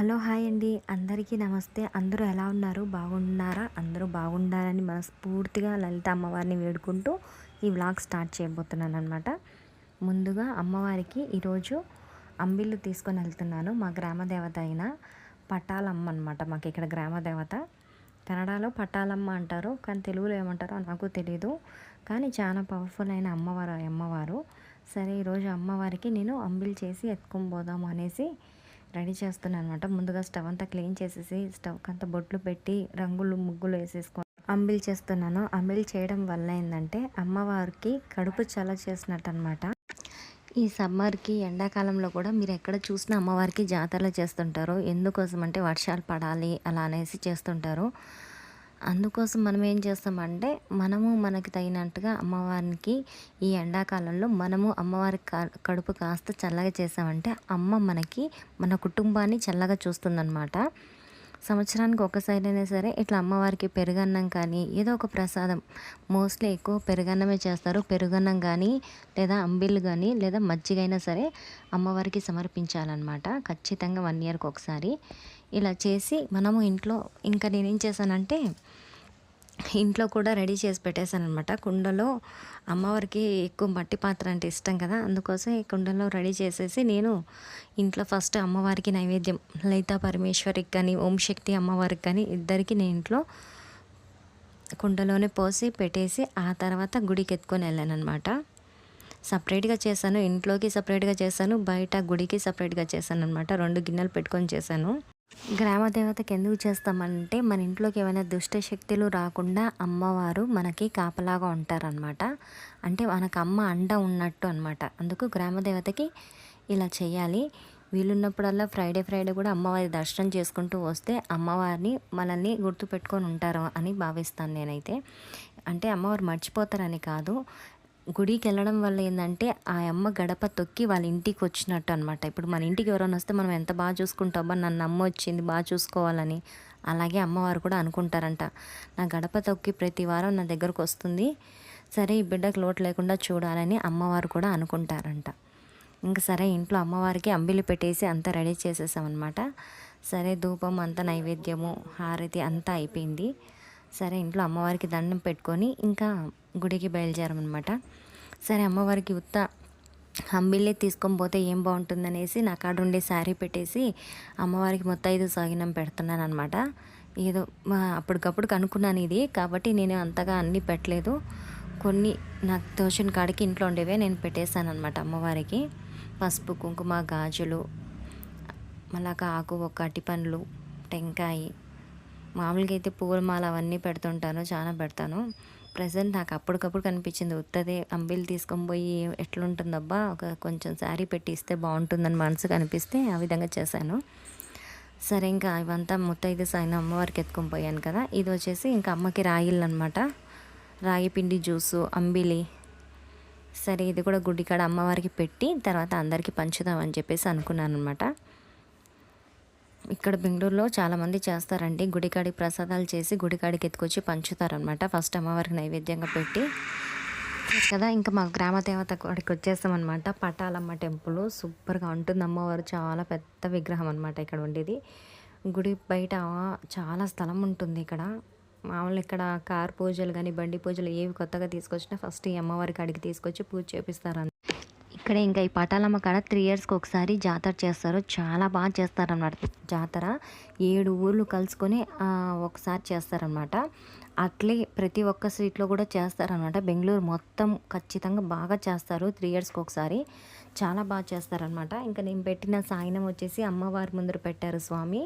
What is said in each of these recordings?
Hello hi అండి. అందరికీ నమస్తే. అందరూ ఎలా ఉన్నారు? బాగున్నారా? అందరూ బాగుండాలని మనస్ఫూర్తిగా లలిత అమ్మవారిని వేడుకుంటూ ఈ వ్లాగ్ స్టార్ట్ చేయబోతున్నాను అనమాట ముందుగా అమ్మవారికి ఈరోజు అంబిళ్ళు తీసుకొని వెళ్తున్నాను. మా గ్రామ దేవత అయిన పటాలమ్మ అనమాట మాకు ఇక్కడ గ్రామ దేవత కన్నడలో పటాలమ్మ అంటారు. కానీ తెలుగులో ఏమంటారో నాకు తెలియదు కానీ చాలా పవర్ఫుల్ అయిన అమ్మవారు అమ్మవారు. సరే ఈరోజు అమ్మవారికి నేను అంబిల్ చేసి ఎత్తుకొని పోదాము అనేసి రెడీ చేస్తున్నాను అనమాట ముందుగా స్టవ్ అంతా క్లీన్ చేసేసి స్టవ్ అంతా బొట్లు పెట్టి రంగులు ముగ్గులు వేసేసుకొని అంబిల్ చేస్తున్నాను. అంబిల్ చేయడం వల్ల ఏంటంటే అమ్మవారికి కడుపు చల్ల చేసినట్టు అనమాట ఈ సమ్మర్కి ఎండాకాలంలో కూడా మీరు ఎక్కడ చూసినా అమ్మవారికి జాతరలు చేస్తుంటారు. ఎందుకోసం అంటే వర్షాలు పడాలి అలా అనేసి చేస్తుంటారు. అందుకోసం మనం ఏం చేస్తామంటే మనము మనకి తగినట్టుగా అమ్మవారికి ఈ ఎండాకాలంలో మనము అమ్మవారి కడుపు కాస్త చల్లగా చేసామంటే అమ్మ మనకి మన కుటుంబాన్ని చల్లగా చూస్తుందన్నమాట. సంవత్సరానికి ఒకసారి అయినా సరే ఇట్లా అమ్మవారికి పెరుగన్నం కానీ ఏదో ఒక ప్రసాదం. మోస్ట్లీ ఎక్కువ పెరుగన్నమే చేస్తారు. పెరుగన్నం కానీ లేదా అంబిళ్ళు కానీ లేదా మజ్జిగ అయినా సరే అమ్మవారికి సమర్పించాలన్నమాట. ఖచ్చితంగా వన్ ఇయర్కి ఒకసారి. ఇలా చేసి మనము ఇంట్లో ఇంకా నేనేం చేశానంటే ఇంట్లో కూడా రెడీ చేసి పెట్టేశాను అనమాట కుండలో అమ్మవారికి ఎక్కువ మట్టి పాత్ర అంటే ఇష్టం కదా అందుకోసం ఈ కుండలో రెడీ చేసేసి నేను ఇంట్లో ఫస్ట్ అమ్మవారికి నైవేద్యం లలితా పరమేశ్వరికి కానీ ఓం శక్తి అమ్మవారికి కానీ ఇద్దరికి నేను ఇంట్లో కుండలోనే పోసి పెట్టేసి ఆ తర్వాత గుడికి ఎత్తుకొని వెళ్ళాను అనమాట సపరేట్గా చేశాను ఇంట్లోకి సపరేట్గా చేశాను బయట గుడికి సపరేట్గా చేశాను అనమాట రెండు గిన్నెలు పెట్టుకొని చేశాను. గ్రామ దేవతకి ఎందుకు చేస్తామంటే మన ఇంట్లోకి ఏమైనా దుష్ట శక్తులు రాకుండా అమ్మవారు మనకి కాపలాగా ఉంటారనమాట అంటే మనకు అమ్మ అండ ఉన్నట్టు అనమాట అందుకు గ్రామ దేవతకి ఇలా చేయాలి. వీలున్నప్పుడల్లా ఫ్రైడే ఫ్రైడే కూడా అమ్మవారి దర్శనం చేసుకుంటూ వస్తే అమ్మవారిని మనల్ని గుర్తుపెట్టుకొని ఉంటారు అని భావిస్తాను నేనైతే. అంటే అమ్మవారు మర్చిపోతారని కాదు. గుడికి వెళ్ళడం వల్ల ఏంటంటే ఆ అమ్మ గడప తొక్కి వాళ్ళ ఇంటికి వచ్చినట్టు అనమాట ఇప్పుడు మన ఇంటికి ఎవరైనా వస్తే మనం ఎంత బాగా చూసుకుంటామో నన్ను అమ్మ వచ్చింది బాగా చూసుకోవాలని. అలాగే అమ్మవారు కూడా అనుకుంటారంట. నా గడప తొక్కి ప్రతి వారం నా దగ్గరకు వస్తుంది. సరే ఈ బిడ్డకు లోటు లేకుండా చూడాలని అమ్మవారు కూడా అనుకుంటారంట. ఇంకా సరే ఇంట్లో అమ్మవారికి అంబిలి పెట్టేసి అంతా రెడీ చేసేసామన్నమాట. సరే ధూపం అంతా నైవేద్యము హారతి అంతా అయిపోయింది. సరే ఇంట్లో అమ్మవారికి దండం పెట్టుకొని ఇంకా గుడికి బయలుదేరమనమాట సరే అమ్మవారికి ఉత్త అంబిల్లే తీసుకొని పోతే ఏం బాగుంటుందనేసి నా కాడ ఉండే శారీ పెట్టేసి అమ్మవారికి మొత్తం ఐదు సాగినం పెడుతున్నాను అనమాట ఏదో మా అప్పటికప్పుడు కనుక్కున్నాను ఇది కాబట్టి నేను అంతగా అన్నీ పెట్టలేదు. కొన్ని నాకు తోచిన కాడికి ఇంట్లో ఉండేవే నేను పెట్టేశాను అనమాట అమ్మవారికి. పసుపు కుంకుమ గాజులు మళ్ళాక ఆకు ఒక అటి పండ్లు టెంకాయి మామూలుగా అయితే పూలమాల అవన్నీ పెడుతుంటాను చాలా పెడతాను. ప్రజెంట్ నాకు అప్పటికప్పుడు కనిపించింది ఉత్తదే అంబిల్ తీసుకొని పోయి ఎట్లుంటుందబ్బా ఒక కొంచెం శారీ పెట్టి ఇస్తే బాగుంటుందని మనసు కనిపిస్తే ఆ విధంగా చేశాను. సరే ఇంకా ఇవంతా ముత్తైదు సాయిన అమ్మవారికి ఎత్తుకొని పోయాను కదా ఇది వచ్చేసి ఇంకా అమ్మకి రాయిళ్ళు అనమాట రాగి పిండి జ్యూసు అంబిలి. సరే ఇది కూడా గుడికాడ అమ్మవారికి పెట్టి తర్వాత అందరికీ పంచుదామని చెప్పేసి అనుకున్నాను అనమాట ఇక్కడ బెంగళూరులో చాలామంది చేస్తారండి. గుడికాడికి ప్రసాదాలు చేసి గుడికాడికి ఎత్తుకొచ్చి పంచుతారనమాట ఫస్ట్ అమ్మవారికి నైవేద్యంగా పెట్టి. కదా ఇంకా మా గ్రామ దేవత కాడికి వచ్చేస్తామన్నమాట. పటాలమ్మ టెంపుల్. సూపర్గా ఉంటుంది అమ్మవారు. చాలా పెద్ద విగ్రహం అనమాట ఇక్కడ ఉండేది. గుడి బయట చాలా స్థలం ఉంటుంది ఇక్కడ. మామూలు ఇక్కడ కార్ పూజలు కానీ బండి పూజలు ఏవి కొత్తగా తీసుకొచ్చినా ఫస్ట్ ఈ అమ్మవారి కాడికి తీసుకొచ్చి పూజ చేపిస్తారు ఇక్కడ ఇంకా ఈ పటాలమ్మ కాడ త్రీ ఇయర్స్కి ఒకసారి జాతర చేస్తారు. చాలా బాగా చేస్తారన్నమాట. జాతర ఏడు ఊర్లు కలుసుకొని ఒకసారి చేస్తారనమాట అట్లే ప్రతి ఒక్క స్ట్రీట్లో కూడా చేస్తారనమాట బెంగళూరు మొత్తం ఖచ్చితంగా బాగా చేస్తారు త్రీ ఇయర్స్కి ఒకసారి. చాలా బాగా చేస్తారనమాట ఇంకా నేను పెట్టిన సాయనం వచ్చేసి అమ్మవారి ముందర పెట్టారు స్వామి.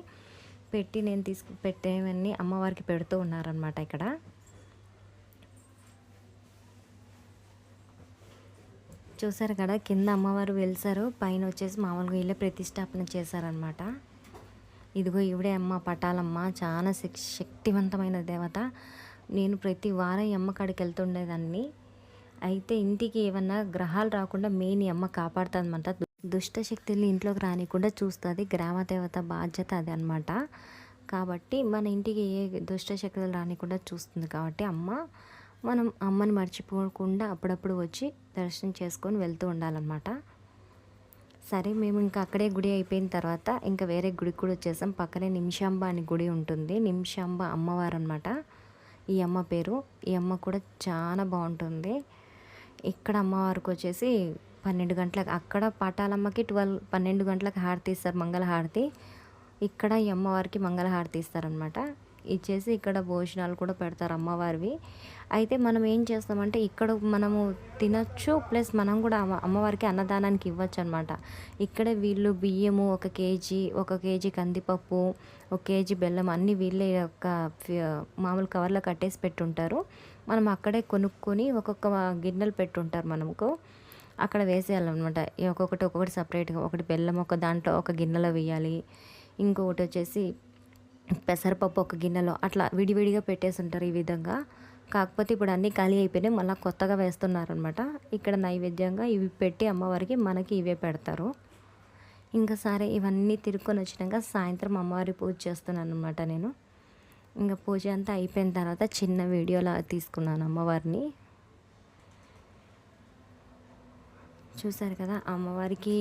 పెట్టి నేను తీసుకు పెట్టేవన్నీ అమ్మవారికి పెడుతూ ఉన్నారనమాట ఇక్కడ. చూసారు కదా కింద అమ్మవారు వెలిసారు. పైన వచ్చేసి మామూలుగా ఇల్లే ప్రతిష్టాపన చేశారనమాట ఇదిగో ఇవిడే అమ్మ పటాలమ్మ. చాలా శక్ శక్తివంతమైన దేవత. నేను ప్రతి వారం ఈ అమ్మ కాడికి వెళ్తుండేదాన్ని. అయితే ఇంటికి ఏమన్నా గ్రహాలు రాకుండా మెయిన్ ఈ అమ్మ కాపాడుతుందన్నమాట. దుష్ట శక్తులు ఇంట్లోకి రానికుండా చూస్తుంది. గ్రామ దేవత బాధ్యత అది అనమాట కాబట్టి మన ఇంటికి ఏ దుష్ట శక్తులు రానికుండా చూస్తుంది కాబట్టి అమ్మ. మనం అమ్మని మర్చిపోకుండా అప్పుడప్పుడు వచ్చి దర్శనం చేసుకొని వెళ్తూ ఉండాలన్నమాట. సరే మేము ఇంకా అక్కడే గుడి అయిపోయిన తర్వాత ఇంకా వేరే గుడికి కూడా వచ్చేసాం. పక్కనే నిమిషాంబ అని గుడి ఉంటుంది. నిమిషాంబ అమ్మవారు అనమాట ఈ అమ్మ పేరు. ఈ అమ్మ కూడా చాలా బాగుంటుంది. ఇక్కడ అమ్మవారికి వచ్చేసి పన్నెండు గంటలకు అక్కడ పాటాలమ్మకి ట్వెల్వ్ పన్నెండు గంటలకు హారతి ఇస్తారు మంగళ హారతి ఇక్కడ ఈ అమ్మవారికి మంగళ హారతి ఇస్తారనమాట ఇచ్చేసి ఇక్కడ భోజనాలు కూడా పెడతారు అమ్మవారివి. అయితే మనం ఏం చేస్తామంటే ఇక్కడ మనము తినచ్చు ప్లస్ మనం కూడా అమ్మవారికి అన్నదానానికి ఇవ్వచ్చు అనమాట ఇక్కడ వీళ్ళు బియ్యము ఒక కేజీ ఒక కేజీ కందిపప్పు ఒక కేజీ బెల్లం అన్నీ వీళ్ళే ఒక మామూలు కవర్లో కట్టేసి పెట్టుంటారు. మనం అక్కడే కొనుక్కొని ఒక్కొక్క గిన్నెలు పెట్టుంటారు మనకు. అక్కడ వేసేయాలన్నమాట ఒక్కొక్కటి ఒక్కొక్కటి సపరేట్గా ఒకటి బెల్లం ఒక దాంట్లో ఒక గిన్నెలో వేయాలి. ఇంకొకటి వచ్చేసి పెసరపప్పు ఒక గిన్నెలో అట్లా విడివిడిగా పెట్టేసి ఉంటారు ఈ విధంగా. కాకపోతే ఇప్పుడు అన్నీ ఖాళీ అయిపోయినాయి మళ్ళీ కొత్తగా వేస్తున్నారనమాట ఇక్కడ నైవేద్యంగా ఇవి పెట్టి అమ్మవారికి మనకి ఇవే పెడతారు. ఇంకా సరే ఇవన్నీ తిరుక్కొని వచ్చినాక సాయంత్రం అమ్మవారి పూజ చేస్తున్నాను అనమాట నేను. ఇంకా పూజ అంతా అయిపోయిన తర్వాత చిన్న వీడియోలా తీసుకున్నాను అమ్మవారిని. చూసారు కదా అమ్మవారికి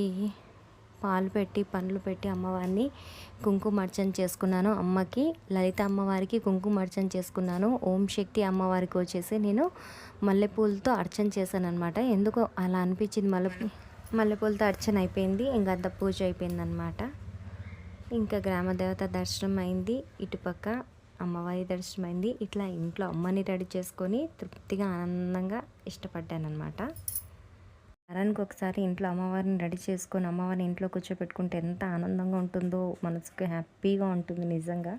పాలు పెట్టి పండ్లు పెట్టి అమ్మవారిని కుంకుమర్చన చేసుకున్నాను అమ్మకి. లలిత అమ్మవారికి కుంకుమర్చన చేసుకున్నాను. ఓం శక్తి అమ్మవారికి వచ్చేసి నేను మల్లెపూలతో అర్చన చేశాను అనమాట ఎందుకో అలా అనిపించింది మల్లె మల్లెపూలతో అర్చన అయిపోయింది. ఇంకా అంత పూజ అయిపోయిందనమాట ఇంకా గ్రామదేవత దర్శనం అయింది. ఇటుపక్క అమ్మవారి దర్శనం అయింది. ఇట్లా ఇంట్లో అమ్మని రెడీ చేసుకొని తృప్తిగా ఆనందంగా ఇష్టపడ్డాను అనమాట వారానికి ఒకసారి ఇంట్లో అమ్మవారిని రెడీ చేసుకొని అమ్మవారిని ఇంట్లో కూర్చోపెట్టుకుంటే ఎంత ఆనందంగా ఉంటుందో మనసుకు హ్యాపీగా ఉంటుంది నిజంగా.